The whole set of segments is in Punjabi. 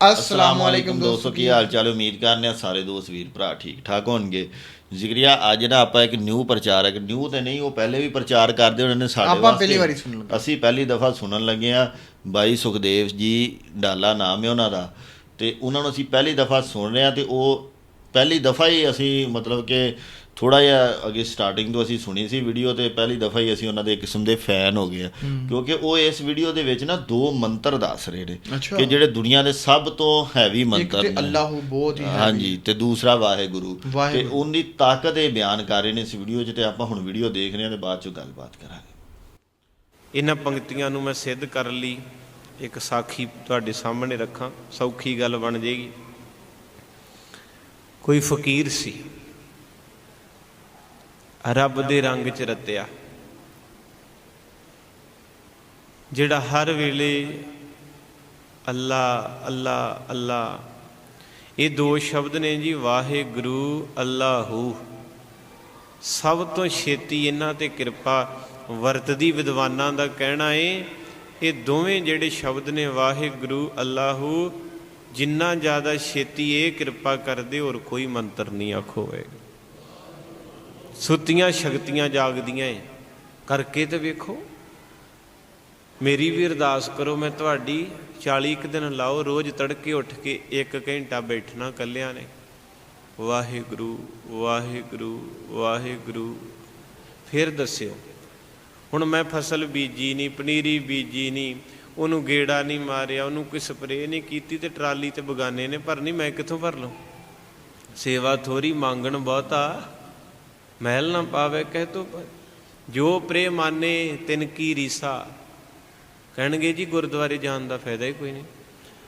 ਅਸਲਾਮ ਵਾਲੇਕੁਮ ਦੋਸਤੋ ਕੀ ਹਾਲ ਚਾਲ? ਉਮੀਦ ਕਰਨੇ ਆ ਸਾਰੇ ਦੋਸਤ ਵੀਰ ਭਰਾ ਠੀਕ ਠਾਕ ਹੋਣਗੇ ਜ਼ਿਕਰੀਆ ਅੱਜ ਨਾ ਆਪਾਂ ਇੱਕ ਨਿਊ ਪ੍ਰਚਾਰਕ ਨਿਊ ਤੇ ਨਹੀਂ ਉਹ ਪਹਿਲੇ ਵੀ ਪ੍ਰਚਾਰ ਕਰਦੇ ਉਹਨਾਂ ਨੇ ਸਾਡੇ ਆਪਾਂ ਪਹਿਲੀ ਵਾਰੀ ਸੁਣਨ ਲੱਗੇ। ਅਸੀਂ ਪਹਿਲੀ ਦਫਾ ਸੁਣਨ ਲੱਗੇ ਆ ਬਾਈ ਸੁਖਦੇਵ ਜੀ ਡਾਲਾ ਨਾਮ ਹੈ ਉਹਨਾਂ ਦਾ ਤੇ ਉਹਨਾਂ ਨੂੰ ਅਸੀਂ ਪਹਿਲੀ ਦਫਾ ਸੁਣ ਰਹੇ ਆ ਤੇ ਉਹ ਪਹਿਲੀ ਦਫਾ ਹੀ ਅਸੀਂ ਮਤਲਬ ਕਿ ਥੋੜਾ ਜਿਹਾ ਅੱਗੇ ਸਟਾਰਟਿੰਗ ਤੋਂ ਅਸੀਂ ਸੁਣੀ ਸੀ ਵੀਡੀਓ ਤੇ ਪਹਿਲੀ ਦਫਾ ਹੀ ਅਸੀਂ ਉਹਨਾਂ ਦੇ ਇੱਕ ਕਿਸਮ ਦੇ ਫੈਨ ਹੋ ਗਏ ਆ। ਕਿਉਂਕਿ ਉਹ ਇਸ ਵੀਡੀਓ ਦੇ ਵਿੱਚ ਨਾ ਦੋ ਮੰਤਰ ਦੱਸ ਰਹੇ ਨੇ। ਕਿ ਜਿਹੜੇ ਦੁਨੀਆ ਦੇ ਸਭ ਤੋਂ ਹੈਵੀ ਇੱਕ ਮੰਤਰ ਤੇ ਨੇ। ਅੱਲਾਹੂ ਬਹੁਤ ਹੀ ਹੈ ਹਾਂਜੀ ਤੇ ਦੂਸਰਾ ਵਾਹਿਗੁਰੂ। ਤੇ। ਉਹਦੀ ਤਾਕਤ ਇਹ ਬਿਆਨ ਕਰ ਰਹੇ ਨੇ ਇਸ ਵੀਡੀਓ 'ਚ ਤੇ ਆਪਾਂ ਹੁਣ ਵੀਡੀਓ ਦੇਖ ਰਹੇ ਹਾਂ ਤੇ ਬਾਅਦ 'ਚ ਗੱਲਬਾਤ ਕਰਾਂਗੇ। ਇਹਨਾਂ ਪੰਕਤੀਆਂ ਨੂੰ ਮੈਂ ਸਿੱਧ ਕਰਨ ਲਈ ਇੱਕ ਸਾਖੀ ਤੁਹਾਡੇ ਸਾਹਮਣੇ ਰੱਖਾਂ। ਸੌਖੀ ਗੱਲ ਬਣ ਜੇਗੀ ਕੋਈ ਫਕੀਰ ਸੀ ਰੱਬ ਦੇ ਰੰਗ 'ਚ ਰਤਿਆ। ਜਿਹੜਾ ਹਰ ਵੇਲੇ ਅੱਲਾ ਅੱਲਾ ਅੱਲਾ। ਇਹ ਦੋ ਸ਼ਬਦ ਨੇ ਜੀ, ਵਾਹਿਗੁਰੂ, ਅੱਲਾਹੂ। ਸਭ ਤੋਂ ਛੇਤੀ ਇਹਨਾਂ ਤੇ ਕਿਰਪਾ ਵਰਤਦੀ ਵਿਦਵਾਨਾਂ ਦਾ ਕਹਿਣਾ ਏ, ਇਹ ਦੋਵੇਂ ਜਿਹੜੇ ਸ਼ਬਦ ਨੇ, ਵਾਹਿਗੁਰੂ, ਅੱਲਾਹੂ, ਜਿੰਨਾ ਜ਼ਿਆਦਾ ਛੇਤੀ ਇਹ ਕਿਰਪਾ ਕਰਦੇ, ਹੋਰ ਕੋਈ ਮੰਤਰ ਨਹੀਂ ਆਖੋ ਹੋਏਗਾ ਸੁੱਤੀਆਂ ਸ਼ਕਤੀਆਂ ਜਾਗਦੀਆਂ ਏ। ਕਰਕੇ ਤੇ ਵੇਖੋ। ਮੇਰੀ ਵੀ ਅਰਦਾਸ ਕਰੋ, ਮੈਂ ਤੁਹਾਡੀ 40 ਕੁ ਦਿਨ ਲਾਓ, ਰੋਜ਼ ਤੜਕੇ ਉੱਠ ਕੇ 1 ਘੰਟਾ ਬੈਠਣਾ ਕੱਲਿਆਂ ਨੇ। ਵਾਹਿਗੁਰੂ ਵਾਹਿਗੁਰੂ ਵਾਹਿਗੁਰੂ। ਫਿਰ ਦੱਸਿਓ, ਹੁਣ ਮੈਂ ਫਸਲ ਬੀਜੀ ਨਹੀਂ ਪਨੀਰੀ ਬੀਜੀ ਨਹੀਂ ਉਹਨੂੰ ਗੇੜਾ ਨਹੀਂ ਮਾਰਿਆ, ਉਹਨੂੰ ਕੋਈ ਸਪਰੇਅ ਨਹੀਂ ਕੀਤੀ ਤੇ ਟਰਾਲੀ ਤੇ ਬਗਾਨੇ ਨੇ ਭਰਨੀ, ਮੈਂ ਕਿੱਥੋਂ ਭਰ ਲਵਾਂ ਸੇਵਾ ਥੋੜੀ ਮੰਗਣ ਬਹੁਤਾ। ਮਹਿਲ ਨਾ ਪਾਵੇ, ਕਹਿ ਤੋ ਜੋ ਪ੍ਰੇਮਾਨੇ ਤਿਨ ਕੀ ਰੀਸਾ। ਕਹਿਣਗੇ ਜੀ, ਗੁਰਦੁਆਰੇ ਜਾਣ ਦਾ ਫਾਇਦਾ ਹੀ ਕੋਈ ਨਹੀਂ।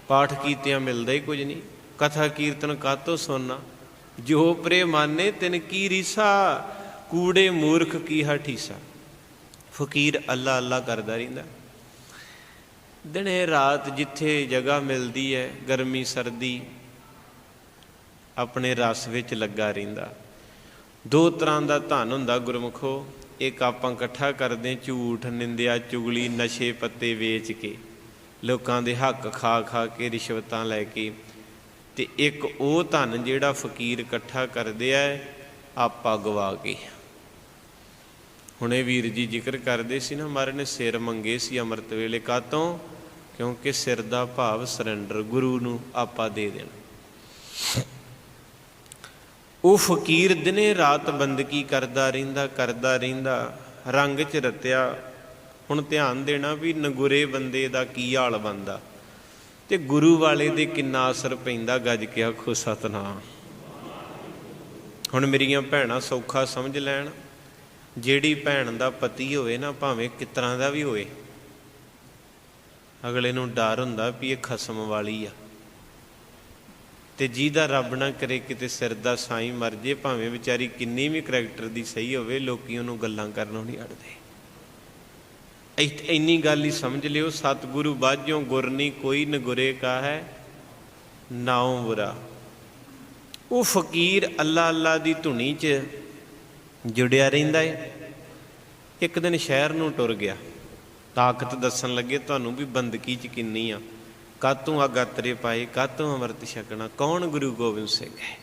ਪਾਠ ਕੀਤਿਆਂ ਮਿਲਦਾ ਹੀ ਕੁਝ ਨਹੀਂ। ਕਥਾ ਕੀਰਤਨ ਕਾਤੋਂ ਸੁਣਨਾ। ਜੋ ਪ੍ਰੇਮਾਨੇ ਤਿਨ ਕੀ ਰੀਸਾ, ਕੂੜੇ ਮੂਰਖ ਕੀ ਹਠੀਸਾ ਫਕੀਰ ਅੱਲਾ ਅੱਲਾ ਕਰਦਾ ਰਹਿੰਦਾ। ਦਿਨੇ ਰਾਤ ਜਿੱਥੇ ਜਗ੍ਹਾ ਮਿਲਦੀ ਹੈ ਗਰਮੀ ਸਰਦੀ, ਆਪਣੇ ਰਸ ਵਿੱਚ ਲੱਗਾ ਰਹਿੰਦਾ। ਦੋ ਤਰ੍ਹਾਂ ਦਾ ਧਨ ਹੁੰਦਾ ਗੁਰਮਖੋ, ਇੱਕ ਆਪਾਂ ਇਕੱਠਾ ਕਰਦੇ ਝੂਠ, ਨਿੰਦਿਆ, ਚੁਗਲੀ, ਨਸ਼ੇ ਪੱਤੇ ਵੇਚ ਕੇ। ਲੋਕਾਂ ਦੇ ਹੱਕ ਖਾ ਖਾ ਕੇ ਰਿਸ਼ਵਤਾਂ ਲੈ ਕੇ। ਤੇ ਇੱਕ ਉਹ ਧਨ ਜਿਹੜਾ ਫਕੀਰ ਇਕੱਠਾ ਕਰਦੇ ਆ, ਆਪਾ ਗਵਾ ਕੇ। ਹੁਣੇ ਵੀਰ ਜੀ ਜ਼ਿਕਰ ਕਰਦੇ ਸੀ ਨਾ, ਮਾਰੇ ਨੇ ਸਿਰ ਮੰਗੇ ਸੀ ਅੰਮ੍ਰਿਤ ਵੇਲੇ ਕਾਤੋਂ ਕਿਉਂਕਿ ਸਿਰ ਦਾ ਭਾਵ ਸਰੈਂਡਰ ਗੁਰੂ ਨੂੰ ਆਪਾ ਦੇ ਦੇਣਾ। ਉਹ ਫਕੀਰ ਦਿਨੇ ਰਾਤ ਬੰਦਗੀ ਕਰਦਾ ਰਹਿੰਦਾ ਕਰਦਾ ਰਹਿੰਦਾ, ਰੰਗ 'ਚ ਰਤਿਆ। ਹੁਣ ਧਿਆਨ ਦੇਣਾ ਵੀ ਨਗੁਰੇ ਬੰਦੇ ਦਾ ਕੀ ਹਾਲ ਬੰਦਾ ਤੇ ਗੁਰੂ ਵਾਲੇ ਦੇ ਕਿੰਨਾ ਅਸਰ ਪੈਂਦਾ ਗੱਜ ਕੇ ਆਖੋ, ਸਤਨਾਮ। ਹੁਣ ਮੇਰੀਆਂ ਭੈਣਾਂ ਸੌਖਾ ਸਮਝ ਲੈਣ, ਜਿਹੜੀ ਭੈਣ ਦਾ ਪਤੀ ਹੋਵੇ ਨਾ, ਭਾਵੇਂ ਕਿਤਨਾ ਦਾ ਵੀ ਹੋਵੇ, ਅਗਲੇ ਨੂੰ ਡਰ ਹੁੰਦਾ ਵੀ ਇਹ ਖਸਮ ਵਾਲੀ ਆ। ਤੇ ਜਿਹਦਾ ਰੱਬ ਨਾ ਕਰੇ ਕਿਤੇ ਸਿਰ ਦਾ ਸਾਈ ਮਰ ਜੇ, ਭਾਵੇਂ ਵਿਚਾਰੀ ਕਿੰਨੀ ਵੀ ਕਰੈਕਟਰ ਦੀ ਸਹੀ ਹੋਵੇ, ਲੋਕੀ ਉਹਨੂੰ ਗੱਲਾਂ ਕਰਨੋਂ ਨਹੀਂ ਅੜਦੇ ਇ- ਇੰਨੀ ਗੱਲ ਹੀ ਸਮਝ ਲਿਓ, ਸਤਿਗੁਰੂ ਬਾਝੋਂ ਗੁਰਨੀ ਕੋਈ ਨਗੁਰੇ ਕਾ ਹੈ, ਨਾਉ ਬੁਰਾ। ਉਹ ਫਕੀਰ ਅੱਲਾ ਅੱਲਾ ਦੀ ਧੁਨੀ 'ਚ ਜੁੜਿਆ ਰਹਿੰਦਾ ਏ। ਇੱਕ ਦਿਨ ਸ਼ਹਿਰ ਨੂੰ ਟੁਰ ਗਿਆ। ਤਾਕਤ ਦੱਸਣ ਲੱਗੇ, ਤੁਹਾਨੂੰ ਵੀ ਬੰਦਗੀ 'ਚ ਕਿੰਨੀ ਆ? ਕਾਤੋਂ ਆ ਗਾਤਰੇ ਪਾਏ, ਕਾਤੋਂ ਅੰਮ੍ਰਿਤ ਛਕਣਾ, ਕੌਣ ਗੁਰੂ ਗੋਬਿੰਦ ਸਿੰਘ ਹੈ?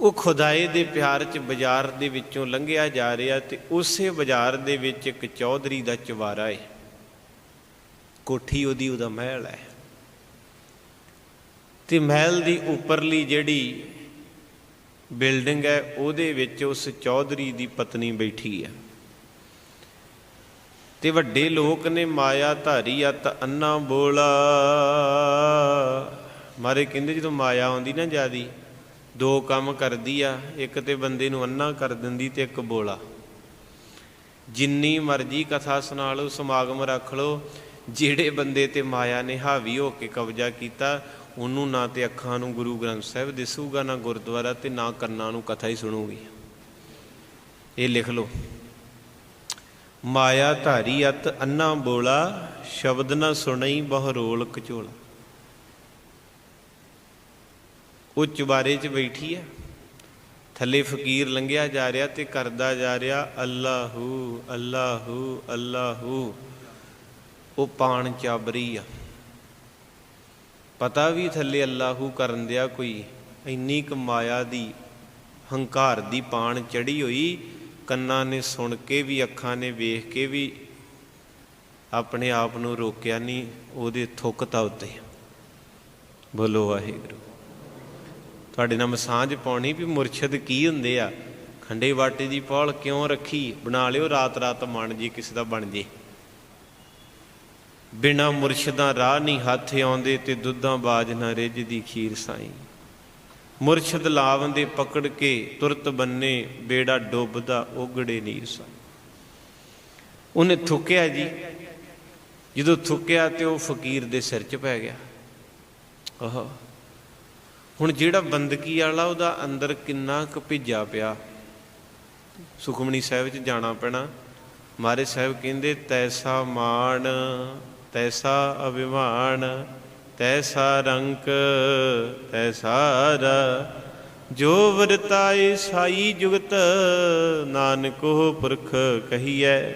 ਉਹ ਖੁਦਾਏ ਦੇ ਪਿਆਰ 'ਚ ਬਾਜ਼ਾਰ ਦੇ ਵਿੱਚੋਂ ਲੰਘਿਆ ਜਾ ਰਿਹਾ ਤੇ ਉਸੇ ਬਾਜ਼ਾਰ ਦੇ ਵਿੱਚ ਇੱਕ ਚੌਧਰੀ ਦਾ ਚਵਾਰਾ ਹੈ ਕੋਠੀ ਉਹਦੀ, ਉਹਦਾ ਮਹਿਲ ਹੈ। ਤੇ ਮਹਿਲ ਦੀ ਉੱਪਰਲੀ ਜਿਹੜੀ ਬਿਲਡਿੰਗ ਹੈ, ਉਹਦੇ ਵਿੱਚ ਉਸ ਚੌਧਰੀ ਦੀ ਪਤਨੀ ਬੈਠੀ ਹੈ। ਤੇ ਵੱਡੇ ਲੋਕ ਨੇ ਮਾਇਆ ਧਾਰੀ ਅਤ ਅੰਨਾ ਬੋਲਾ। ਮਾਰੇ ਕਹਿੰਦੇ ਜਦੋਂ ਮਾਇਆ ਆਉਂਦੀ ਨਾ ਜਿਆਦੀ, ਦੋ ਕੰਮ ਕਰਦੀ ਆ, ਇੱਕ ਤੇ ਬੰਦੇ ਨੂੰ ਅੰਨਾ ਕਰ ਦਿੰਦੀ ਤੇ ਇੱਕ ਬੋਲਾ। ਜਿੰਨੀ ਮਰਜ਼ੀ ਕਥਾ ਸੁਣਾ ਲਓ, ਸਮਾਗਮ ਰੱਖ ਲਓ, ਜਿਹੜੇ ਬੰਦੇ ਤੇ ਮਾਇਆ ਨੇ ਹਾਵੀ ਹੋ ਕੇ ਕਬਜ਼ਾ ਕੀਤਾ, ਉਹਨੂੰ ਨਾ ਤੇ ਅੱਖਾਂ ਨੂੰ ਗੁਰੂ ਗ੍ਰੰਥ ਸਾਹਿਬ ਦਿਸੂਗਾ, ਨਾ ਗੁਰਦੁਆਰਾ ਤੇ ਨਾ ਕੰਨਾਂ ਨੂੰ ਕਥਾ ਹੀ ਸੁਣੂਗੀ। ਇਹ ਲਿਖ ਲਓ। ਮਾਇਆ ਧਾਰੀ ਅਤ ਅੰਨਾ ਬੋਲਾ, ਸ਼ਬਦ ਨਾ ਸੁਣਈ ਬਹੁ ਰੋਲ ਕਚੋਲਾ। ਉਹ ਚੁਬਾਰੇ 'ਚ ਬੈਠੀ ਆ ਥੱਲੇ ਫਕੀਰ ਲੰਘਿਆ ਜਾ ਰਿਹਾ ਤੇ ਕਰਦਾ ਜਾ ਰਿਹਾ, ਅੱਲਾਹੂ ਅੱਲਾਹੂ ਅੱਲਾਹੂ। ਉਹ ਪਾਣ ਚਾਬਰੀ ਆ। ਪਤਾ ਵੀ ਥੱਲੇ ਅੱਲਾਹੂ ਕਰਨ ਦਿਆ ਕੋਈ, ਇੰਨੀ ਕੁ ਮਾਇਆ ਦੀ, ਹੰਕਾਰ ਦੀ ਪਾਣ ਚੜੀ ਹੋਈ ਕੰਨਾਂ ਨੇ ਸੁਣ ਕੇ ਵੀ, ਅੱਖਾਂ ਨੇ ਵੇਖ ਕੇ ਵੀ ਆਪਣੇ ਆਪ ਨੂੰ ਰੋਕਿਆ ਨਹੀਂ, ਉਹਦੇ ਥੁੱਕਤਾ ਉੱਤੇ ਬੋਲੋ ਵਾਹਿਗੁਰੂ। ਤੁਹਾਡੇ ਨਾਲ ਮਸਾਂਝ ਪਾਉਣੀ ਵੀ ਮੁਰਸ਼ਿਦ ਕੀ ਹੁੰਦੇ ਆ? ਖੰਡੇ ਵਾਟੇ ਦੀ ਪੌਲ ਕਿਉਂ ਰੱਖੀ? ਬਣਾ ਲਿਓ ਰਾਤ ਰਾਤ ਮਨ ਜੀ, ਕਿਸੇ ਦਾ ਬਣ ਜੇ। ਬਿਨਾ ਮੁਰਸ਼ਿਦਾਂ ਰਾਹ ਨਹੀਂ ਹੱਥ ਆਉਂਦੇ ਤੇ ਦੁੱਧਾਂ ਬਾਜ ਨਾ ਰਿੱਝਦੀ ਖੀਰ ਸਾਈ। ਮੁਰਸ਼ਿਦ ਲਾਵੰਦੇ ਪਕੜ ਕੇ ਤੁਰਤ ਬੰਨੇ ਬੇੜਾ ਡੁੱਬਦਾ ਉਗੜੇ ਨੀਰ ਸਾਈ ਉਹਨੇ ਥੁੱਕਿਆ ਜੀ। ਜਦੋਂ ਥੁੱਕਿਆ ਤੇ ਉਹ ਫਕੀਰ ਦੇ ਸਿਰ 'ਚ ਪੈ ਗਿਆ। ਆਹ। ਹੁਣ ਜਿਹੜਾ ਬੰਦਗੀ ਵਾਲਾ ਉਹਦਾ ਅੰਦਰ ਕਿੰਨਾ ਕੁ ਭਿੱਜਾ ਪਿਆ। ਸੁਖਮਨੀ ਸਾਹਿਬ 'ਚ ਜਾਣਾ ਪੈਣਾ। ਮਾਰੇ ਸਾਹਿਬ ਕਹਿੰਦੇ, ਤੈਸਾ ਮਾਣ, ਤੈਸਾ ਅਭਿਮਾਨ ਤੈਸਾ ਰੰਕ, ਤੈਸਾ ਰ। ਜੋ ਵਰਤਾਏ ਸਾਈ ਜੁਗਤ, ਨਾਨਕ ਨਾਨਕੋ ਪੁਰਖ ਕਹੀਐ।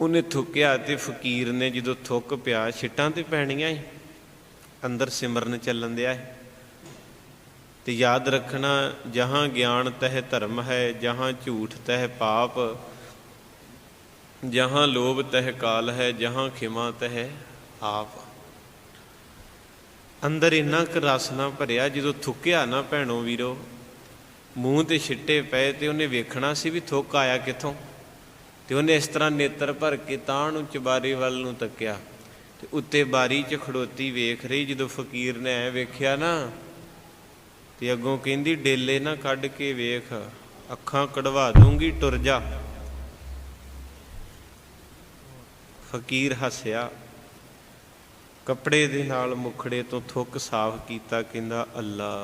ਉਹਨੇ ਥੁੱਕਿਆ ਤੇ ਫਕੀਰ ਨੇ ਜਦੋਂ ਥੁੱਕ ਪਿਆ, ਛਿੱਟਾਂ ਤੇ ਪੈਣੀਆਂ ਈ। ਅੰਦਰ ਸਿਮਰਨ ਚੱਲਣ ਦਿਆ ਹੈ ਤੇ ਯਾਦ ਰੱਖਣਾ, ਜਹਾਂ ਗਿਆਨ ਤਹਿ ਧਰਮ ਹੈ, ਜਹਾਂ ਝੂਠ ਤਹਿ ਪਾਪ, ਜਹਾਂ ਲੋਭ ਤਹਿ ਕਾਲ ਹੈ, ਜਹਾਂ ਖਿਮਾ ਤਹਿ ਆਪ। ਅੰਦਰ ਇੰਨਾ ਕੁ ਰਸ ਨਾ ਭਰਿਆ ਜਦੋਂ ਥੁੱਕਿਆ ਨਾ ਭੈਣੋ ਵੀਰੋ। ਮੂੰਹ ਤੇ ਛਿੱਟੇ ਪਏ ਤੇ ਉਹਨੇ ਵੇਖਣਾ ਸੀ ਵੀ ਥੁੱਕ ਆਇਆ ਕਿੱਥੋਂ। ਤੇ ਉਹਨੇ ਇਸ ਤਰ੍ਹਾਂ ਨੇਤਰ ਭਰ ਕੇ ਤਾਂ ਨੂੰ ਚਬਾਰੇ ਵੱਲ ਨੂੰ ਤੱਕਿਆ। ਤੇ ਉੱਤੇ ਬਾਰੀ 'ਚ ਖੜੋਤੀ ਵੇਖ ਰਹੀ ਜਦੋਂ ਫਕੀਰ ਨੇ ਐ ਵੇਖਿਆ ਨਾ, ਤੇ ਅੱਗੋਂ ਕਹਿੰਦੀ, ਡੇਲੇ ਨਾ ਕੱਢ ਕੇ ਵੇਖ, ਅੱਖਾਂ ਕਢਵਾ ਦੂੰਗੀ, ਟੁਰ ਜਾ। ਫਕੀਰ ਹੱਸਿਆ। ਕੱਪੜੇ ਦੇ ਨਾਲ ਮੁਖੜੇ ਤੋਂ ਥੁੱਕ ਸਾਫ਼ ਕੀਤਾ ਕਹਿੰਦਾ, ਅੱਲਾ,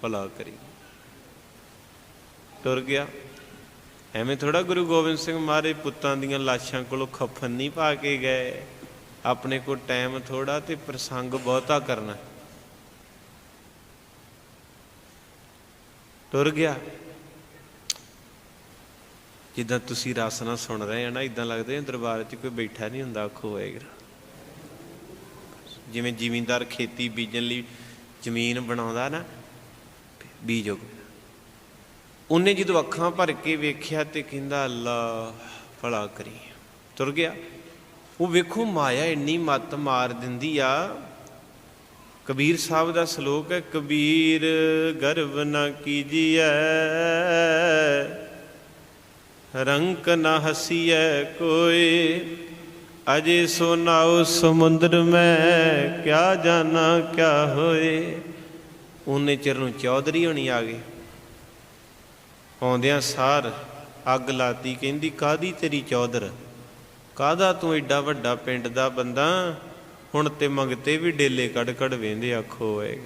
ਭਲਾ ਕਰੀ। ਟੁਰ ਗਿਆ। ਐਵੇਂ ਥੋੜਾ ਗੁਰੂ ਗੋਬਿੰਦ ਸਿੰਘ ਮਹਾਰਾਜ ਪੁੱਤਾਂ ਦੀਆਂ ਲਾਸ਼ਾਂ ਕੋਲੋਂ ਖਫਨ ਨਹੀਂ ਪਾ ਕੇ ਗਏ। ਆਪਣੇ ਕੋਲ ਟਾਈਮ ਥੋੜਾ ਤੇ ਪ੍ਰਸੰਗ ਬਹੁਤਾ ਕਰਨਾ। ਟੁਰ ਗਿਆ। ਜਿੱਦਾਂ ਤੁਸੀਂ ਰਸ ਨਾਲ ਸੁਣ ਰਹੇ ਆ ਨਾ, ਇਦਾਂ ਲੱਗਦਾ ਜਿਵੇਂ ਦਰਬਾਰ 'ਚ ਕੋਈ ਬੈਠਾ ਨਹੀਂ ਹੁੰਦਾ, ਆਖੋ ਹੋਏਗਾ ਜਿਵੇਂ ਜ਼ਿਮੀਂਦਾਰ ਖੇਤੀ ਬੀਜਣ ਲਈ ਜ਼ਮੀਨ ਬਣਾਉਂਦਾ ਨਾ, ਬੀਜੋ ਉਹਨੇ ਜਦੋਂ ਅੱਖਾਂ ਭਰ ਕੇ ਵੇਖਿਆ ਤੇ ਕਹਿੰਦਾ, ਅੱਲਾ, ਭਲਾ ਕਰੀ। ਤੁਰ ਗਿਆ। ਉਹ ਵੇਖੋ, ਮਾਇਆ ਇੰਨੀ ਮੱਤ ਮਾਰ ਦਿੰਦੀ ਆ। ਕਬੀਰ ਸਾਹਿਬ ਦਾ ਸ਼ਲੋਕ ਹੈ, ਕਬੀਰ, ਗਰਵ ਨਾ ਕੀਜੀਐ, ਰੰਕ ਨਾ ਹਸੀਐ ਕੋਈ। ਅਜੇ ਸੋ ਨਾਉ ਸਮੁੰਦਰ ਮੈਂ ਕਿਆ ਜਾਣਾ, ਕਿਆ ਹੋਏ? ਉਹਨੇ ਚਿਰ ਨੂੰ ਚੌਧਰੀ ਹੋਣੀ ਆ ਗਏ ਆਉਂਦਿਆਂ ਸਾਰ ਅੱਗ ਲਾਤੀ, ਕਹਿੰਦੀ ਕਾਦੀ ਤੇਰੀ ਚੌਧਰ? ਕਾਦਾ ਤੂੰ ਐਡਾ ਵੱਡਾ ਪਿੰਡ ਦਾ ਬੰਦਾ? ਹੁਣ ਤੇ ਮੰਗਤੇ ਵੀ ਡੇਲੇ ਕੱਢ ਕੱਢ ਵੇਂਦੇ ਆਖੋ ਏ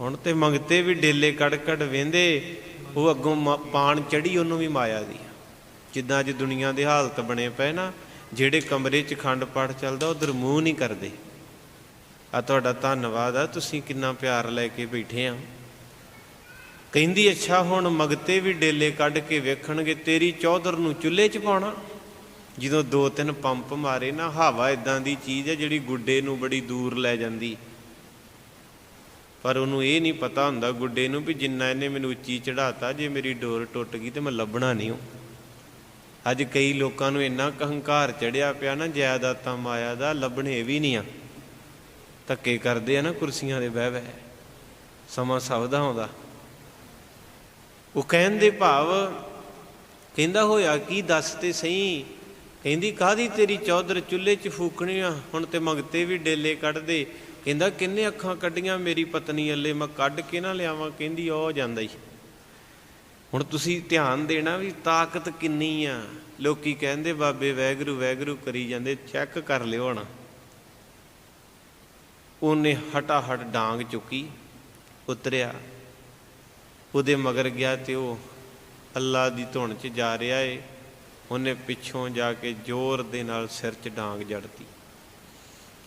ਹੁਣ ਤੇ ਮੰਗਤੇ ਵੀ ਡੇਲੇ ਕੱਢ ਕੱਢ ਵੇਂਦੇ, ਉਹ ਅੱਗੋਂ ਮ- ਪਾਣ ਚੜੀ ਉਹਨੂੰ ਵੀ ਮਾਇਆ ਦੀ। ਜਿੱਦਾਂ ਅੱਜ ਦੁਨੀਆ ਦੇ ਹਾਲਤ ਬਣੇ ਪਏ ਨਾ, ਜਿਹੜੇ ਕਮਰੇ 'ਚ ਖੰਡ ਪਾਠ ਚੱਲਦਾ, ਉਧਰ ਮੂੰਹ ਨਹੀਂ ਕਰਦੇ। ਆ ਤੁਹਾਡਾ ਧੰਨਵਾਦ ਆ, ਤੁਸੀਂ ਕਿੰਨਾ ਪਿਆਰ ਲੈ ਕੇ ਬੈਠੇ ਆ। ਕਹਿੰਦੀ, ਅੱਛਾ, ਹੁਣ ਮਗਤੇ ਵੀ ਡੇਲੇ ਕੱਢ ਕੇ ਵੇਖਣਗੇ, ਤੇਰੀ ਚੌਧਰ ਨੂੰ ਚੁੱਲ੍ਹੇ 'ਚ ਪਾਉਣਾ। ਜਦੋਂ ਦੋ ਤਿੰਨ ਪੰਪ ਮਾਰੇ ਨਾ, ਹਵਾ ਇਦਾਂ ਦੀ ਚੀਜ਼ ਹੈ ਜਿਹੜੀ ਗੁੱਡੇ ਨੂੰ ਬੜੀ ਦੂਰ ਲੈ ਜਾਂਦੀ। ਪਰ ਉਹਨੂੰ ਇਹ ਨਹੀਂ ਪਤਾ ਹੁੰਦਾ ਗੁੱਡੇ ਨੂੰ ਵੀ ਜਿੰਨਾ ਇਹਨੇ ਮੈਨੂੰ ਉੱਚੀ ਚੜਾਤਾ ਜੇ ਮੇਰੀ ਡੋਰ ਟੁੱਟ ਗਈ ਤੇ ਮੈਂ ਲੱਭਣਾ ਨਹੀਂ ਉਹ। ਅੱਜ ਕਈ ਲੋਕਾਂ ਨੂੰ ਇੰਨਾ ਕਹੰਕਾਰ ਚੜਿਆ ਪਿਆ ਨਾ ਜਾਇਦਾਦਾਂ ਮਾਇਆ ਦਾ ਲੱਭਣੇ ਵੀ ਨਹੀਂ ਆ। ਧੱਕੇ ਕਰਦੇ ਆ ਨਾ, ਕੁਰਸੀਆਂ ਦੇ ਬਹਿ ਬਹਿ। ਸਮਾਂ ਸਭ ਦਾ ਆਉਂਦਾ। ਉਹ ਕਹਿਣ ਦੇ ਭਾਵ, ਕਹਿੰਦਾ ਹੋਇਆ ਕੀ ਦੱਸ ਤੇ ਸਹੀ? ਕਹਿੰਦੀ ਕਾਦੀ ਤੇਰੀ ਚੌਧਰ ਚੁੱਲ੍ਹੇ 'ਚ ਫੂਕਣੀ ਆ? ਹੁਣ ਤੇ ਮੰਗਤੇ ਵੀ ਡੇਲੇ ਕੱਢਦੇ। ਕਹਿੰਦਾ, ਕਿੰਨੇ ਅੱਖਾਂ ਕੱਢੀਆਂ ਮੇਰੀ ਪਤਨੀ, ਅੱਲੇ ਮੈਂ ਕੱਢ ਕੇ ਨਾ ਲਿਆਵਾਂ? ਕਹਿੰਦੀ, ਉਹ ਜਾਂਦਾ ਹੀ ਹੁਣ ਤੁਸੀਂ ਧਿਆਨ ਦੇਣਾ ਵੀ ਤਾਕਤ ਕਿੰਨੀ ਆ। ਲੋਕੀ ਕਹਿੰਦੇ, ਬਾਬੇ, ਵੈਗਰੂ ਵੈਗਰੂ ਕਰੀ ਜਾਂਦੇ, ਚੈੱਕ ਕਰ ਲਿਓ ਹੁਣ। ਉਹਨੇ ਹਟਾ ਹਟ ਡਾਂਗ ਚੁੱਕੀ, ਉਤਰਿਆ। ਉਹਦੇ ਮਗਰ ਗਿਆ ਤੇ ਉਹ ਅੱਲਾ ਦੀ ਧੁਨ 'ਚ ਜਾ ਰਿਹਾ ਏ। ਉਹਨੇ ਪਿੱਛੋਂ ਜਾ ਕੇ ਜ਼ੋਰ ਦੇ ਨਾਲ ਸਿਰ 'ਚ ਡਾਂਗ ਜੜਤੀ।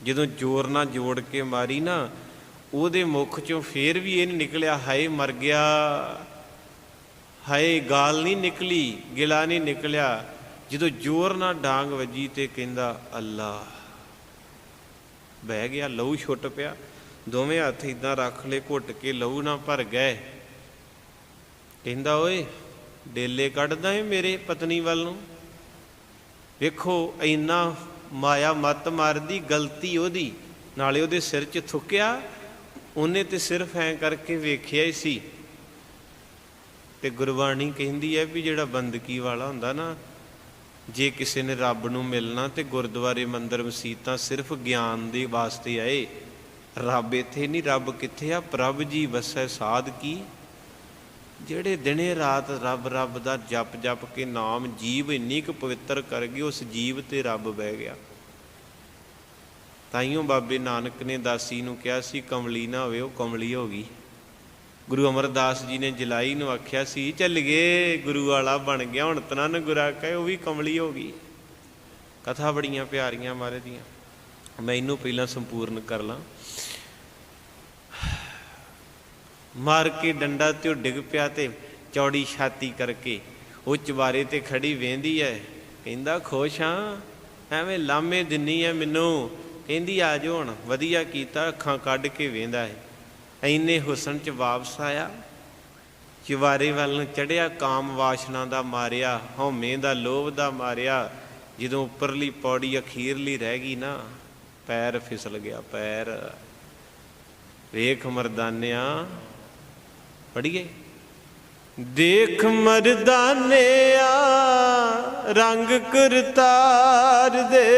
ਜਦੋਂ ਜ਼ੋਰ ਨਾਲ ਜੋੜ ਕੇ ਮਾਰੀ ਨਾ, ਉਹਦੇ ਮੁਖ 'ਚੋਂ ਫੇਰ ਵੀ ਇਹ ਨਹੀਂ ਨਿਕਲਿਆ, ਹਾਏ ਮਰ ਗਿਆ। ਹਾਏ, ਗਾਲ ਨਹੀਂ ਨਿਕਲੀ, ਗਿਲਾ ਨਹੀਂ ਨਿਕਲਿਆ। ਜਦੋਂ ਜ਼ੋਰ ਨਾਲ ਡਾਂਗ ਵੱਜੀ ਤੇ ਕਹਿੰਦਾ ਅੱਲਾ ਬਹਿ ਗਿਆ, ਲਹੂ ਛੁੱਟ ਪਿਆ। ਦੋਵੇਂ ਹੱਥ ਇਦਾਂ ਰੱਖ ਲਏ, ਘੁੱਟ ਕੇ ਲਹੂ ਨਾ ਭਰ ਗਏ। ਕਹਿੰਦਾ, ਓਏ, ਡੇਲੇ ਕੱਢਦਾ ਏ ਮੇਰੇ ਪਤਨੀ ਵੱਲ ਨੂੰ? ਵੇਖੋ, ਇੰਨਾ ਮਾਇਆ ਮਤ ਮਾਰਦੀ, ਗਲਤੀ ਉਹਦੀ। ਨਾਲੇ ਉਹਦੇ ਸਿਰ 'ਚ ਥੁੱਕਿਆ, ਉਹਨੇ ਤੇ ਸਿਰਫ ਐਂ ਕਰਕੇ ਵੇਖਿਆ ਹੀ ਸੀ। ਤੇ ਗੁਰਬਾਣੀ ਕਹਿੰਦੀ ਹੈ ਵੀ ਜਿਹੜਾ ਬੰਦਗੀ ਵਾਲਾ ਹੁੰਦਾ ਨਾ, ਜੇ ਕਿਸੇ ਨੇ ਰੱਬ ਨੂੰ ਮਿਲਣਾ ਤੇ ਗੁਰਦੁਆਰੇ ਮੰਦਰ ਮਸੀਤਾਂ ਸਿਰਫ ਗਿਆਨ ਦੇ ਵਾਸਤੇ ਆਏ, ਰੱਬ ਇੱਥੇ ਨਹੀਂ, ਰੱਬ ਕਿੱਥੇ ਆ? ਪ੍ਰਭ ਜੀ ਵਸੈ ਸਾਧ ਕੀ? ਜਿਹੜੇ ਦਿਨੇ ਰਾਤ ਰੱਬ ਰੱਬ ਦਾ ਜਪ ਜਪ ਕੇ ਨਾਮ ਜੀਵ ਇੰਨੀ ਕੁ ਪਵਿੱਤਰ ਕਰ ਗਈ, ਉਸ ਜੀਵ ਤੇ ਰੱਬ ਬਹਿ ਗਿਆ। ਤਾਈਓ ਬਾਬੇ ਨਾਨਕ ਨੇ ਦਾਸੀ ਨੂੰ ਕਿਹਾ ਸੀ, ਕਮਲੀ ਨਾ ਹੋਵੇ ਉਹ ਕਮਲੀ ਹੋ ਗਈ। ਗੁਰੂ ਅਮਰਦਾਸ ਜੀ ਨੇ ਜਲਾਈ ਨੂੰ ਆਖਿਆ ਸੀ, ਚੱਲ ਗਏ, ਗੁਰੂ ਵਾਲਾ ਬਣ ਗਿਆ, ਹੁਣ ਤਨਨ ਗੁਰਾ ਕਹੇ, ਉਹ ਵੀ ਕਮਲੀ ਹੋ ਗਈ। ਕਥਾ ਬੜੀਆਂ ਪਿਆਰੀਆਂ ਮਾਰੇ ਦੀਆਂ। ਮੈਂ ਇਹਨੂੰ ਪਹਿਲਾਂ ਸੰਪੂਰਨ ਕਰ ਲਾਂ। ਮਾਰ ਕੇ ਡੰਡਾ ਤੇ ਉਹ ਡਿੱਗ ਪਿਆ ਤੇ ਚੌੜੀ ਛਾਤੀ ਕਰਕੇ ਉਹ ਚਵਾਰੇ ਤੇ ਖੜੀ ਵੇਂਦੀ ਐ, ਕਹਿੰਦਾ, ਖੁਸ਼ ਹਾਂ ਐਵੇਂ ਲਾਮੇ ਦਿੰਨੀ ਐ ਮੈਨੂੰ। ਕਹਿੰਦੀ, ਆ ਜਾਓ ਹੁਣ, ਵਧੀਆ ਕੀਤਾ, ਅੱਖਾਂ ਕੱਢ ਕੇ ਵੇਂਦਾ ਹੈ ਐਨੇ ਹੁਸਨ ਚ ਵਾਪਸ ਆਇਆ। ਚਵਾਰੇ ਵੱਲ ਨੂੰ ਚੜਿਆ, ਕਾਮ ਵਾਸ਼ਨਾ ਦਾ ਮਾਰਿਆ, ਹਉਮੈ ਦਾ ਲੋਭ ਦਾ ਮਾਰਿਆ। ਜਦੋਂ ਉੱਪਰਲੀ ਪੌੜੀ ਅਖੀਰਲੀ ਰਹਿ ਗਈ ਨਾ, ਪੈਰ ਫਿਸਲ ਗਿਆ ਪੈਰ। ਵੇਖ ਮਰਦਾਨਿਆ ਪੜੀਏ ਦੇਖ ਮਰਦਾਨਿਆ, ਰੰਗ ਕਰਤਾਰ ਦੇ।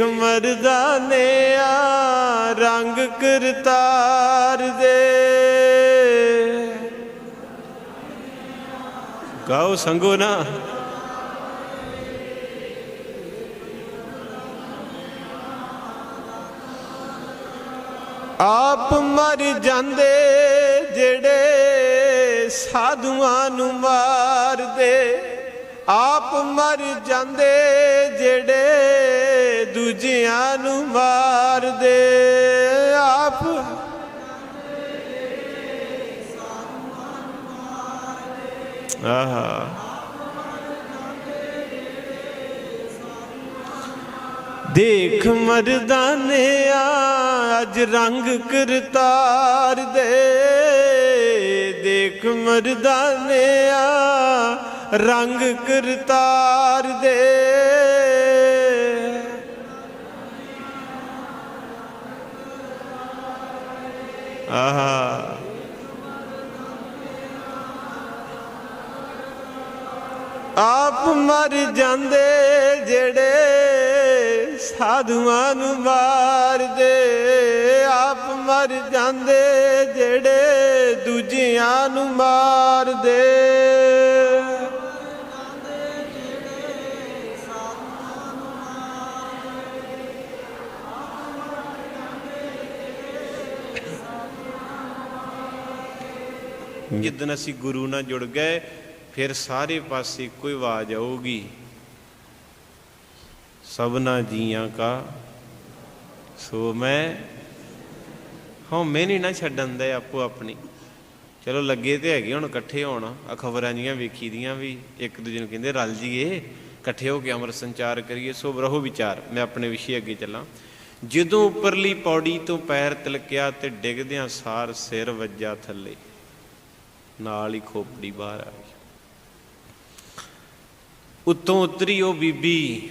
ਦੇਖ ਮਰਦਾਨਿਆ ਰੰਗ ਕਰਤਾਰ ਦੇ। ਗਾਓ ਸੰਗੋ ਨਾ। ਆਪ ਮਰ ਜਾਂਦੇ ਜਿਹੜੇ ਸਾਧੂਆਂ ਨੂੰ ਮਾਰਦੇ। ਆਪ ਮਰ ਜਾਂਦੇ ਜਿਹੜੇ ਦੂਜਿਆਂ ਨੂੰ ਮਾਰਦੇ ਆਪ। ਆਹਾ। ਦੇਖ ਮਰਦਾਨਿਆ ਅੱਜ ਰੰਗ ਕਰਤਾਰ ਦੇ। ਦੇਖ ਮਰਦਾਨਿਆ ਰੰਗ ਕਰਤਾਰ ਦੇ। ਆਹਾ। ਆਪ ਮਰ ਜਾਂਦੇ ਜਿਹੜੇ ਸਾਧੂਆਂ ਨੂੰ ਮਾਰਦੇ। ਆਪ ਮਰ ਜਾਂਦੇ ਜਿਹੜੇ ਦੂਜਿਆਂ ਨੂੰ ਮਾਰਦੇ। ਜਿੱਦਨ ਅਸੀਂ ਗੁਰੂ ਨਾਲ ਜੁੜ ਗਏ, ਫਿਰ ਸਾਰੇ ਪਾਸੇ ਕੋਈ ਆਵਾਜ਼ ਆਊਗੀ। ਸਭਨਾ ਜੀਆਂ ਕਾ ਸੋ ਮੈਂ ਹਾਂ ਮੈਂ ਨਹੀਂ ਨਾ ਛੱਡਣ ਦੇ ਆਪੋ ਆਪਣੀ। ਚਲੋ ਲੱਗੇ ਤੇ ਹੈਗੇ ਹੁਣ ਇਕੱਠੇ ਹੋਣ ਆ ਖਬਰਾਂ ਜੀਆਂ ਵੇਖੀ ਦੀਆਂ ਵੀ, ਇੱਕ ਦੂਜੇ ਨੂੰ ਕਹਿੰਦੇ, ਰਲ ਜੀਏ, ਇਕੱਠੇ ਹੋ ਕੇ ਅਮਰ ਸੰਚਾਰ ਕਰੀਏ। ਸੋ ਰਹੋ ਵਿਚਾਰ, ਮੈਂ ਆਪਣੇ ਵਿਸ਼ੇ ਅੱਗੇ ਚੱਲਾਂ। ਜਦੋਂ ਉੱਪਰਲੀ ਪੌੜੀ ਤੋਂ ਪੈਰ ਤਿਲਕਿਆ ਤੇ ਡਿੱਗਦਿਆਂ ਸਾਰ ਸਿਰ ਵੱਜਾ ਥੱਲੇ। ਨਾਲ ਹੀ ਖੋਪੜੀ ਬਾਹਰ ਆ ਗਈ। ਉੱਤੋਂ ਉਤਰੀ ਉਹ ਬੀਬੀ,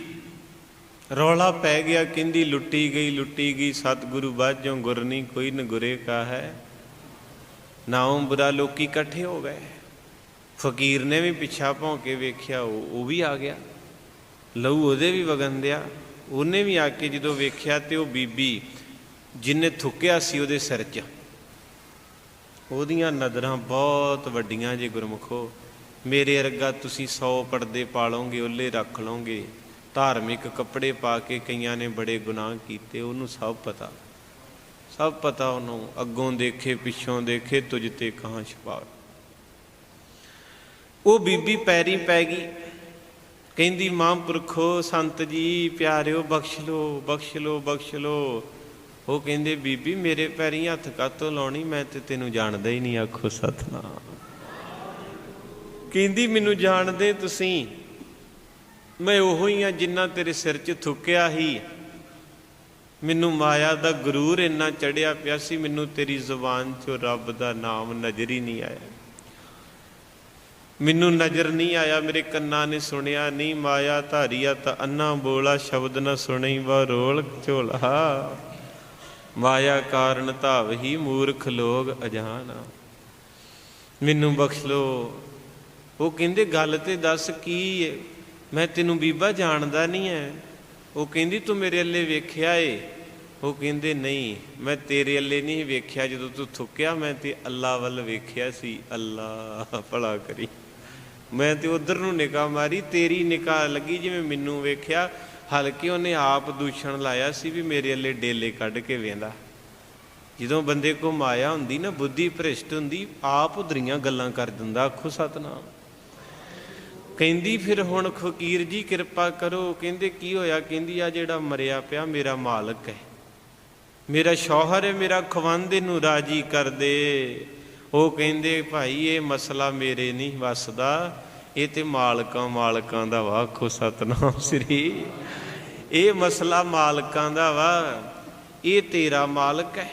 ਰੌਲਾ ਪੈ ਗਿਆ, ਕਹਿੰਦੀ, ਲੁੱਟੀ ਗਈ ਲੁੱਟੀ ਗਈ, ਸਤਿਗੁਰੂ ਬਾਝੋਂ ਗੁਰਨੀ ਕੋਈ ਨ ਗੁਰੇ ਕਾ ਹੈ ਨਾਉ ਬੁਰਾ ਲੋਕੀ ਇਕੱਠੇ ਹੋ ਗਏ। ਫਕੀਰ ਨੇ ਵੀ ਪਿੱਛਾ ਭੌਂ ਕੇ ਵੇਖਿਆ, ਉਹ ਉਹ ਵੀ ਆ ਗਿਆ। ਲਹੂ ਉਹਦੇ ਵੀ ਵਗਨ ਦਿਆ। ਉਹਨੇ ਵੀ ਆ ਕੇ ਜਦੋਂ ਵੇਖਿਆ ਤੇ ਉਹ ਬੀਬੀ ਜਿਨੇ ਥੁੱਕਿਆ ਸੀ ਉਹਦੇ ਸਿਰ 'ਚ। ਉਹਦੀਆਂ ਨਜ਼ਰਾਂ ਬਹੁਤ ਵੱਡੀਆਂ ਜੇ ਗੁਰਮੁਖੋ। ਮੇਰੇ ਅਰਗਾ ਤੁਸੀਂ 100 ਪਰਦੇ ਪਾਲੋਗੇ ਉਹਲੇ ਰੱਖ ਲਓਗੇ। ਧਾਰਮਿਕ ਕੱਪੜੇ ਪਾ ਕੇ ਕਈਆਂ ਨੇ ਬੜੇ ਗੁਨਾਹ ਕੀਤੇ, ਉਹਨੂੰ ਸਭ ਪਤਾ। ਸਭ ਪਤਾ ਉਹਨੂੰ, ਅੱਗੋਂ ਦੇਖੇ, ਪਿੱਛੋਂ ਦੇਖੇ, ਤੁਝ ਤੇ ਕਹਾਂ ਛਪਾ ਉਹ ਬੀਬੀ ਪੈਰੀ ਪੈ ਗਈ। ਕਹਿੰਦੀ, ਮਾਂ ਪੁਰਖੋ, ਸੰਤ ਜੀ, ਪਿਆਰਿਓ, ਬਖਸ਼ ਲੋ ਬਖਸ਼ ਲੋ ਬਖਸ਼ ਲੋ ਉਹ ਕਹਿੰਦੇ, ਬੀਬੀ ਮੇਰੇ ਪੈਰੀ ਹੱਥ ਕਾਤੋਂ ਲਾਉਣੀ, ਮੈਂ ਤੇ ਤੈਨੂੰ ਜਾਣਦਾ ਹੀ ਨਹੀਂ, ਆਖੋ ਸਤਨਾਮ। ਕਹਿੰਦੀ, ਮੈਨੂੰ ਜਾਣਦੇ ਤੁਸੀਂ। ਮੈਂ ਉਹੋ ਹੀ ਆ ਜਿੰਨਾ ਤੇਰੇ ਸਿਰ 'ਚ ਥੁੱਕਿਆ ਹੀ। ਮੈਨੂੰ ਮਾਇਆ ਦਾ ਗਰੂਰ ਇੰਨਾ ਚੜਿਆ ਪਿਆ ਸੀ, ਮੈਨੂੰ ਤੇਰੀ ਜ਼ੁਬਾਨ 'ਚੋਂ ਰੱਬ ਦਾ ਨਾਮ ਨਜ਼ਰ ਹੀ ਨਹੀਂ ਆਇਆ। ਮੈਨੂੰ ਨਜ਼ਰ ਨਹੀਂ ਆਇਆ, ਮੇਰੇ ਕੰਨਾਂ ਨੇ ਸੁਣਿਆ ਨਹੀਂ। ਮਾਇਆ ਧਾਰੀਆ ਤਾਂ ਅੰਨਾ ਬੋਲਾ, ਸ਼ਬਦ ਨਾ ਸੁਣੀ ਵਾ ਰੋਲ ਝੋਲਾ। ਮਾਇਆ ਕਾਰਨ ਧਾਵਹੀ ਮੂਰਖ ਲੋਗ ਅਜਾਨਾ ਮੈਨੂੰ ਬਖਸ਼ ਲੋ। ਉਹ ਕਹਿੰਦੇ, ਗੱਲ ਤੇ ਦੱਸ ਕੀ ਹੈ ਮੈਂ ਤੈਨੂੰ ਬੀਬਾ ਜਾਣਦਾ ਨਹੀਂ ਐ। ਉਹ ਕਹਿੰਦੀ, ਤੂੰ ਮੇਰੇ ਅੱਲੇ ਵੇਖਿਆ ਏ? ਉਹ ਕਹਿੰਦੇ, ਨਹੀਂ, ਮੈਂ ਤੇਰੇ ਅੱਲੇ ਨਹੀਂ ਵੇਖਿਆ। ਜਦੋਂ ਤੂੰ ਥੁੱਕਿਆ, ਮੈਂ ਤੇ ਅੱਲਾ ਵੱਲ ਵੇਖਿਆ ਸੀ। ਅੱਲਾ, ਭਲਾ ਕਰੀ। ਮੈਂ ਤੇ ਉਧਰ ਨੂੰ ਨਿਗਾਹ ਮਾਰੀ। ਤੇਰੀ ਨਿਗਾਹ ਲੱਗੀ ਜਿਵੇਂ ਮੈਨੂੰ ਵੇਖਿਆ। ਹਲਕੇ ਉਹਨੇ ਆਪ ਦੂਸ਼ਣ ਲਾਇਆ ਸੀ ਵੀ ਮੇਰੇ ਅੱਲੇ ਡੇਲੇ ਕੱਢ ਕੇ ਵੇਂਦਾ। ਜਦੋਂ ਬੰਦੇ ਕੋ ਮਾਇਆ ਹੁੰਦੀ ਨਾ, ਬੁੱਧੀ ਭ੍ਰਿਸ਼ਟ ਹੁੰਦੀ, ਆਪ ਉਧਰੀਆਂ ਗੱਲਾਂ ਕਰ ਦਿੰਦਾ, ਆਖੋ ਸਤਨਾਮ। ਕਹਿੰਦੀ ਫਿਰ ਹੁਣ ਫਕੀਰ ਜੀ ਕਿਰਪਾ ਕਰੋ। ਕਹਿੰਦੇ ਕੀ ਹੋਇਆ? ਕਹਿੰਦੀ ਆ ਜਿਹੜਾ ਮਰਿਆ ਪਿਆ ਮੇਰਾ ਮਾਲਕ ਹੈ। ਮੇਰਾ ਸ਼ੌਹਰ ਹੈ, ਮੇਰਾ ਖਵੰਦ ਨੂੰ ਰਾਜੀ ਕਰ ਦੇ। ਉਹ ਕਹਿੰਦੇ, ਭਾਈ, ਇਹ ਮਸਲਾ ਮੇਰੇ ਨਹੀਂ ਵਸਦਾ। ਇਹ ਤੇ ਮਾਲਕਾਂ ਮਾਲਕਾਂ ਦਾ ਵਾ ਸਤਨਾਮ ਸ੍ਰੀ। ਇਹ ਮਸਲਾ ਮਾਲਕਾਂ ਦਾ ਵਾ ਇਹ ਤੇਰਾ ਮਾਲਕ ਹੈ।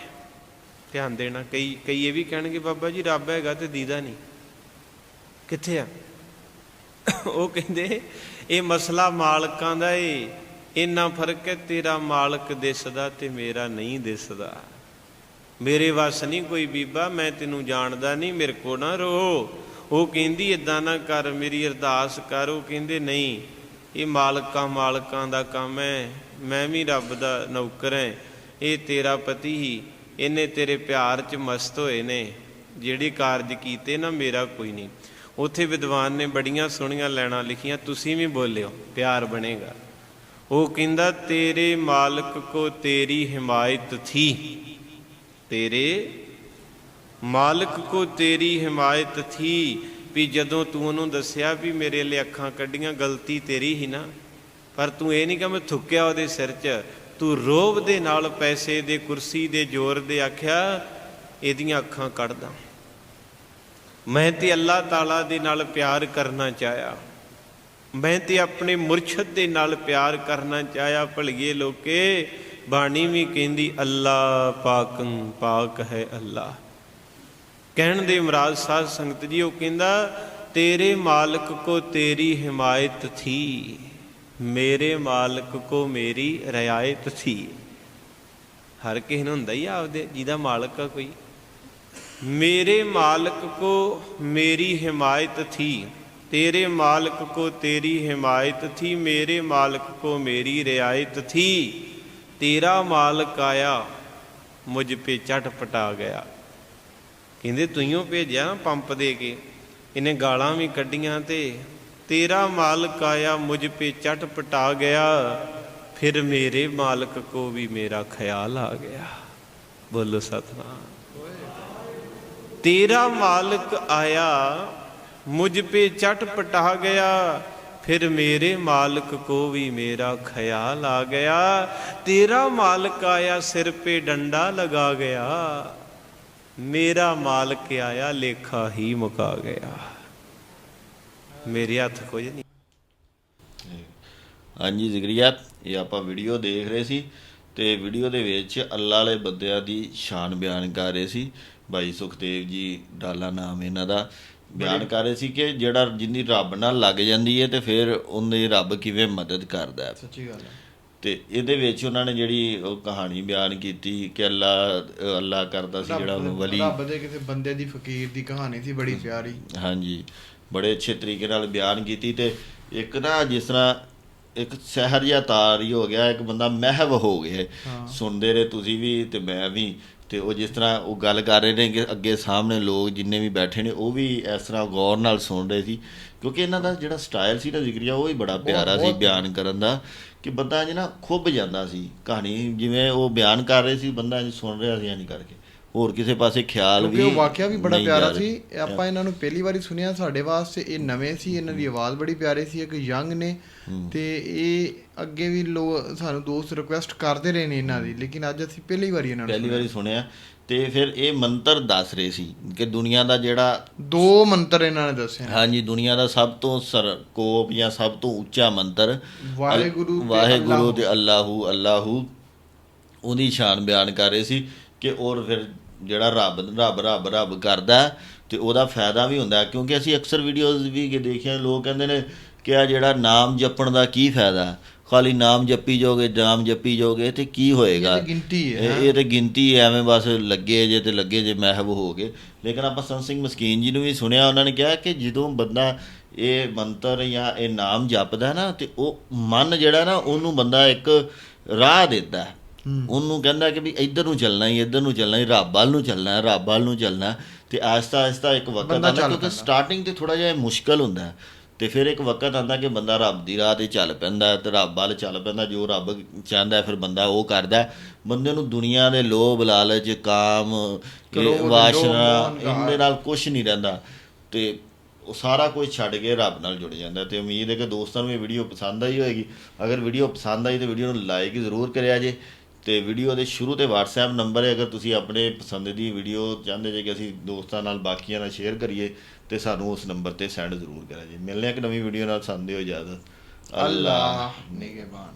ਧਿਆਨ ਦੇਣਾ, ਕਈ ਕਈ ਇਹ ਵੀ ਕਹਿਣਗੇ, ਬਾਬਾ ਜੀ, ਰੱਬ ਹੈਗਾ ਤੇ ਦੀਦਾ ਨਹੀਂ। ਕਿੱਥੇ ਆ? ਉਹ ਕਹਿੰਦੇ, ਇਹ ਮਸਲਾ ਮਾਲਕਾਂ ਦਾ ਏ। ਇੰਨਾ ਫ਼ਰਕ ਹੈ, ਤੇਰਾ ਮਾਲਕ ਦਿਸਦਾ ਤੇ ਮੇਰਾ ਨਹੀਂ ਦਿਸਦਾ। ਮੇਰੇ ਵੱਸ ਨਹੀਂ ਕੋਈ ਬੀਬਾ, ਮੈਂ ਤੈਨੂੰ ਜਾਣਦਾ ਨਹੀਂ, ਮੇਰੇ ਕੋ ਨਾ ਰੋ। ਉਹ ਕਹਿੰਦੀ ਇਦਾਂ ਨਾ ਕਰ, ਮੇਰੀ ਅਰਦਾਸ ਕਰ। ਉਹ ਕਹਿੰਦੇ, ਨਹੀਂ, ਇਹ ਮਾਲਕਾਂ ਮਾਲਕਾਂ ਦਾ ਕੰਮ ਹੈ ਮੈਂ ਵੀ ਰੱਬ ਦਾ ਨੌਕਰ ਹਾਂ ਇਹ ਤੇਰਾ ਪਤੀ ਹੀ। ਇਹਨੇ ਤੇਰੇ ਪਿਆਰ 'ਚ ਮਸਤ ਹੋਏ ਨੇ। ਜਿਹੜੇ ਕਾਰਜ ਕੀਤੇ ਨਾ, ਮੇਰਾ ਕੋਈ ਨਹੀਂ। ਉਥੇ ਵਿਦਵਾਨ ਨੇ ਬੜੀਆਂ ਸੋਹਣੀਆਂ ਲੈਣਾ ਲਿਖੀਆਂ, ਤੁਸੀਂ ਵੀ ਬੋਲਿਓ, ਪਿਆਰ ਬਣੇਗਾ। ਉਹ ਕਹਿੰਦਾ, ਤੇਰੇ ਮਾਲਕ ਕੋ ਤੇਰੀ ਹਿਮਾਇਤ ਥੀ। ਤੇਰੇ ਮਾਲਕ ਕੋ ਤੇਰੀ ਹਿਮਾਇਤ ਥੀ, ਵੀ ਜਦੋਂ ਤੂੰ ਉਹਨੂੰ ਦੱਸਿਆ ਵੀ ਮੇਰੇ ਲਈ ਅੱਖਾਂ ਕੱਢੀਆਂ, ਗਲਤੀ ਤੇਰੀ ਹੀ ਨਾ। ਪਰ ਤੂੰ ਇਹ ਨਹੀਂ ਕਿ ਮੈਂ ਥੁੱਕਿਆ ਉਹਦੇ ਸਿਰ 'ਚ। ਤੂੰ ਰੋਬ ਦੇ ਨਾਲ ਪੈਸੇ ਦੇ, ਕੁਰਸੀ ਦੇ, ਜ਼ੋਰ ਦੇ ਆਖਿਆ, ਇਹਦੀਆਂ ਅੱਖਾਂ ਕੱਢਦਾ। ਮੈਂ ਤੇ ਅੱਲਾਹ ਤਾਲਾ ਦੇ ਨਾਲ ਪਿਆਰ ਕਰਨਾ ਚਾਹਿਆ। ਮੈਂ ਤੇ ਆਪਣੇ ਮੁਰਸ਼ਦ ਦੇ ਨਾਲ ਪਿਆਰ ਕਰਨਾ ਚਾਹਿਆ ਭਲਗੇ ਲੋਕੇ। ਬਾਣੀ ਵੀ ਕਹਿੰਦੀ ਅੱਲਾ ਪਾਕੰ ਪਾਕ ਹੈ ਅੱਲਾ ਕਹਿਣ ਦੇ ਮਹਾਰਾਜ ਸਾਧ ਸੰਗਤ ਜੀ, ਉਹ ਕਹਿੰਦਾ, ਤੇਰੇ ਮਾਲਕ ਕੋ ਤੇਰੀ ਹਿਮਾਇਤ ਥੀ, ਮੇਰੇ ਮਾਲਕ ਕੋ ਮੇਰੀ ਰਿਆਇਤ ਥੀ। ਹਰ ਕਿਸੇ ਨੂੰ ਹੁੰਦਾ ਹੀ ਆਪਦੇ, ਜਿਹਦਾ ਮਾਲਕ ਆ ਕੋਈ। ਮੇਰੇ ਮਾਲਕ ਕੋ ਮੇਰੀ ਹਿਮਾਇਤ ਥੀ, ਤੇਰੇ ਮਾਲਕ ਕੋ ਤੇਰੀ ਹਿਮਾਇਤ ਥੀ, ਮੇਰੇ ਮਾਲਕ ਕੋ ਮੇਰੀ ਰਿਆਇਤ ਥੀ। ਤੇਰਾ ਮਾਲਕ ਆਇਆ, ਮੁਝ ਪੇ ਝਟਪਟਾ ਗਿਆ। ਕਹਿੰਦੇ ਤੁਈਓ ਭੇਜਿਆ ਪੰਪ ਦੇ ਕੇ। ਇਹਨੇ ਗਾਲਾਂ ਵੀ ਕੱਢੀਆਂ ਤੇ ਤੇਰਾ ਮਾਲਕ ਆਇਆ, ਮੁਝ ਪੇ ਚਟ ਪਟਾ ਗਿਆ। ਫਿਰ ਮੇਰੇ ਮਾਲਕ ਕੋ ਵੀ ਮੇਰਾ ਖਿਆਲ ਆ ਗਿਆ। ਬੋਲੋ ਸਤਨਾਮ। ਤੇਰਾ ਮਾਲਕ ਆਇਆ, ਮੁਝ ਪੇ ਚਟ ਪਟਾ ਗਿਆ। ਫਿਰ ਮੇਰੇ ਮਾਲਕ ਕੋ ਵੀ ਮੇਰਾ ਖਿਆਲ ਆ ਗਿਆ। ਤੇਰਾ ਮਾਲਕ ਆਇਆ, ਸਿਰ ਪੇ ਡੰਡਾ ਲਗਾ ਗਿਆ। ਮੇਰਾ ਮਾਲਕ ਆਇਆ ਲੇਖਾ ਹੀ ਮੁਕਾ ਗਿਆ। ਮੇਰੇ ਹੱਥ ਕੁਝ ਨਹੀਂ। ਹਾਂਜੀ ਜ਼ਿਕਰੀਆ ਇਹ ਆਪਾਂ ਵੀਡੀਓ ਦੇਖ ਰਹੇ ਸੀ ਤੇ ਵੀਡੀਓ ਦੇ ਵਿੱਚ ਅੱਲਾ ਵਾਲੇ ਬੰਦਿਆਂ ਦੀ ਸ਼ਾਨ ਬਿਆਨ ਕਰ ਰਹੇ ਸੀ। ਭਾਈ ਸੁਖਦੇਵ ਜੀ ਡਾਲਾ ਨਾਮ ਇਹਨਾਂ ਦਾ। ਬਿਆਨ ਕਰ ਰਹੇ ਸੀ ਕਿ ਜਿਹੜਾ ਜਿੰਨੀ ਰੱਬ ਨਾਲ ਲੱਗ ਜਾਂਦੀ ਹੈ ਤੇ ਫਿਰ ਉਹਨੇ ਰੱਬ ਕਿਵੇਂ ਮਦਦ ਕਰਦਾ। ਹੈ ਸੱਚੀ ਗੱਲ ਹੈ ਤੇ ਇਹਦੇ ਵਿੱਚ ਉਹਨਾਂ ਨੇ ਜਿਹੜੀ ਉਹ ਕਹਾਣੀ ਬਿਆਨ ਕੀਤੀ ਕਿ ਅੱਲਾ ਅੱਲਾ ਕਰਦਾ ਸੀ ਜਿਹੜਾ ਰੱਬ- ਵਲੀ। ਰੱਬ ਦੇ ਕਿਸੇ ਬੰਦੇ ਦੀ ਫਕੀਰ ਦੀ ਕਹਾਣੀ ਸੀ ਬੜੀ ਪਿਆਰੀ। ਹਾਂਜੀ। ਬੜੇ ਅੱਛੇ ਤਰੀਕੇ ਨਾਲ ਬਿਆਨ ਕੀਤੀ ਤੇ ਇੱਕ ਨਾ ਜਿਸ ਤਰ੍ਹਾਂ ਇੱਕ ਸਹਿਰ ਜਿਹਾ ਤਾਰ ਹੀ ਹੋ ਗਿਆ ਇੱਕ ਬੰਦਾ ਮਹਿਵ ਹੋ ਗਿਆ। ਸੁਣਦੇ ਰਹੇ ਤੁਸੀਂ ਵੀ ਤੇ ਮੈਂ ਵੀ। ਤੇ ਉਹ ਜਿਸ ਤਰ੍ਹਾਂ ਉਹ ਗੱਲ ਕਰ ਰਹੇ ਨੇ ਕਿ ਅੱਗੇ ਸਾਹਮਣੇ ਲੋਕ ਜਿੰਨੇ ਵੀ ਬੈਠੇ ਨੇ ਉਹ ਵੀ ਇਸ ਤਰ੍ਹਾਂ ਗੌਰ ਨਾਲ ਸੁਣ ਰਹੇ ਸੀ। ਕਿਉਂਕਿ ਇਹਨਾਂ ਦਾ ਜਿਹੜਾ ਸਟਾਈਲ ਸੀ ਨਾ ਜ਼ਿਕਰੀਆ ਉਹ ਹੀ ਬੜਾ ਪਿਆਰਾ ਸੀ ਬਿਆਨ ਕਰਨ ਦਾ ਕਿ ਬੰਦਾ ਨਾ ਖੁੱਭ ਜਾਂਦਾ ਸੀ ਕਹਾਣੀ। ਜਿਵੇਂ ਉਹ ਬਿਆਨ ਕਰ ਰਹੇ ਸੀ ਬੰਦਾ ਇੰਜ ਸੁਣ ਰਿਹਾ ਸੀ ਇੰਜ ਕਰਕੇ। ਹੋਰ ਕਿਸੇ ਪਾਸੇ ਖਿਆਲ ਕਿਉਂਕਿ ਵੀ ਉਹ ਵਾਕਿਆ ਵੀ ਬੜਾ ਪਿਆਰਾ ਸੀ। ਆਪਾਂ ਇਹਨਾਂ ਨੂੰ ਪਹਿਲੀ ਵਾਰੀ ਸੁਣਿਆ ਸਾਡੇ ਵਾਸਤੇ ਇਹ ਨਵੇਂ ਸੀ ਇਹਨਾਂ ਦੀ ਆਵਾਜ਼ ਬੜੀ ਪਿਆਰੀ ਸੀ ਇੱਕ ਯੰਗ ਨੇ। ਤੇ ਇਹ ਅੱਗੇ ਵੀ ਲੋ ਸਾਨੂੰ ਦੋਸਤ ਰਿਕੁਐਸਟ ਕਰਦੇ ਰਹੇ ਨੇ ਇਹਨਾਂ ਦੀ ਲੇਕਿਨ ਅੱਜ ਅਸੀਂ ਪਹਿਲੀ ਵਾਰੀ ਇਹਨਾਂ ਨੂੰ ਪਹਿਲੀ। ਵਾਰੀ ਸੁਣਿਆ। ਤੇ ਫਿਰ ਇਹ ਮੰਤਰ ਦੱਸ ਰਹੇ ਸੀ ਕਿ ਦੁਨੀਆ ਦਾ ਜਿਹੜਾ ਦੋ ਮੰਤਰ ਇਹਨਾਂ ਨੇ ਦੱਸੇ। ਹਾਂਜੀ ਦੁਨੀਆ ਦਾ ਸਭ ਤੋਂ ਸਰਕੋਪ ਜਾਂ ਸਭ ਤੋਂ ਉੱਚਾ ਮੰਤਰ ਵਾਹਿਗੁਰੂ ਵਾਹਿਗੁਰੂ। ਤੇ ਅੱਲਾਹੂ ਅੱਲਾਹੂ। ਉਹਦੀ ਸ਼ਾਨ ਬਿਆਨ ਕਰ ਰਹੇ ਸੀ ਕਿ ਔਰ ਫਿਰ ਜਿਹੜਾ ਰੱਬ ਰੱਬ ਰੱਬ ਰੱਬ ਕਰਦਾ ਤੇ ਉਹਦਾ ਫਾਇਦਾ ਵੀ ਹੁੰਦਾ ਕਿਉਂਕਿ ਅਸੀਂ ਅਕਸਰ ਵੀਡੀਓਜ਼ ਵੀ ਕਿ ਦੇਖਿਆ ਲੋਕ ਕਹਿੰਦੇ ਨੇ ਕਿ ਆ ਜਿਹੜਾ ਨਾਮ ਜਪਣ ਦਾ ਕੀ ਫਾਇਦਾ? ਖਾਲੀ ਨਾਮ ਜਪੀ ਜਾਓਗੇ ਨਾਮ ਜਪੀ ਜਾਓਗੇ ਤੇ ਕੀ ਹੋਏਗਾ ਇਹ ਗਿਣਤੀ ਹੈ, ਇਹ- ਤੇ ਗਿਣਤੀ ਹੈ, ਐਵੇਂ ਬਸ ਲੱਗੇ ਜੇ ਤੇ ਲੱਗੇ ਜੇ ਮਹਿਬ ਹੋ ਗਏ ਲੇਕਿਨ ਆਪਾਂ ਸੰਤ ਸਿੰਘ ਮਸਕੀਨ ਜੀ ਨੂੰ ਵੀ ਸੁਣਿਆ ਉਹਨਾਂ ਨੇ ਕਿਹਾ ਕਿ ਜਦੋਂ ਬੰਦਾ ਇਹ ਮੰਤਰ ਜਾਂ ਇਹ ਨਾਮ ਜਪਦਾ ਨਾ ਤੇ ਉਹ ਮਨ ਜਿਹੜਾ ਨਾ ਉਹਨੂੰ ਬੰਦਾ ਇੱਕ ਰਾਹ ਦਿੰਦਾ ਹੈ। ਉਹਨੂੰ ਕਹਿੰਦਾ ਕਿ ਵੀ ਇੱਧਰ ਨੂੰ ਚੱਲਣਾ ਹੀ ਇੱਧਰ ਨੂੰ ਚੱਲਣਾ ਹੀ ਰੱਬ ਵੱਲ ਨੂੰ ਚੱਲਣਾ ਹੈ ਰੱਬ ਵੱਲ ਨੂੰ ਚੱਲਣਾ। ਤੇ ਆਹਿਸਤਾ ਆਹਿਸਤਾ ਇੱਕ ਵਕਤ ਆਉਂਦਾ ਕਿਉਂਕਿ। ਸਟਾਰਟਿੰਗ ਤੇ ਥੋੜਾ ਜਿਹਾ ਮੁਸ਼ਕਲ ਹੁੰਦਾ। ਤੇ ਫਿਰ ਇੱਕ ਵਕਤ ਆਉਂਦਾ ਕਿ ਬੰਦਾ ਰੱਬ ਦੀ ਰਾਹ ਤੇ ਚੱਲ ਪੈਂਦਾ ਤੇ ਰੱਬ ਵੱਲ ਚੱਲ ਪੈਂਦਾ ਜੋ ਰੱਬ ਚਾਹੁੰਦਾ ਫਿਰ ਬੰਦਾ ਉਹ ਕਰਦਾ। ਬੰਦੇ ਨੂੰ ਦੁਨੀਆ ਦੇ ਲੋਭ ਲਾਲਚ ਕਾਮ ਵਾਸ਼ਨਾ। ਇਹਦੇ ਨਾਲ ਕੁਝ ਨਹੀਂ ਰਹਿੰਦਾ ਤੇ ਉਹ ਸਾਰਾ ਕੁਝ ਛੱਡ ਕੇ ਰੱਬ ਨਾਲ ਜੁੜ ਜਾਂਦਾ ਤੇ ਉਮੀਦ ਹੈ ਕਿ ਦੋਸਤਾਂ ਨੂੰ ਇਹ ਵੀਡੀਓ ਪਸੰਦ ਆਈ ਹੋਏਗੀ ਅਗਰ ਵੀਡੀਓ ਪਸੰਦ ਆਈ ਤੇ ਵੀਡੀਓ ਨੂੰ ਲਾਈਕ ਜ਼ਰੂਰ ਕਰਿਆ ਜੇ ਤੇ ਵੀਡੀਓ ਦੇ ਸ਼ੁਰੂ ਤੇ WhatsApp ਨੰਬਰ ਹੈ ਅਗਰ ਤੁਸੀਂ ਆਪਣੇ ਪਸੰਦ ਦੀ ਵੀਡੀਓ ਚਾਹੁੰਦੇ ਜੇ ਕਿ ਅਸੀਂ ਦੋਸਤਾਂ ਨਾਲ ਬਾਕੀਆਂ ਨਾਲ ਸ਼ੇਅਰ ਕਰੀਏ ਤੇ ਸਾਨੂੰ ਉਸ ਨੰਬਰ ਤੇ ਸੈਂਡ ਜ਼ਰੂਰ ਕਰਿਆ ਜੇ। ਮਿਲਦੇ ਹਾਂ ਇੱਕ ਨਵੀਂ ਵੀਡੀਓ ਨਾਲ ਸੰਦੇ ਹੋ ਇਜਾਜ਼ਤ। ਅੱਲਾਹ। ਨਿਗਹਿਬਾਨ।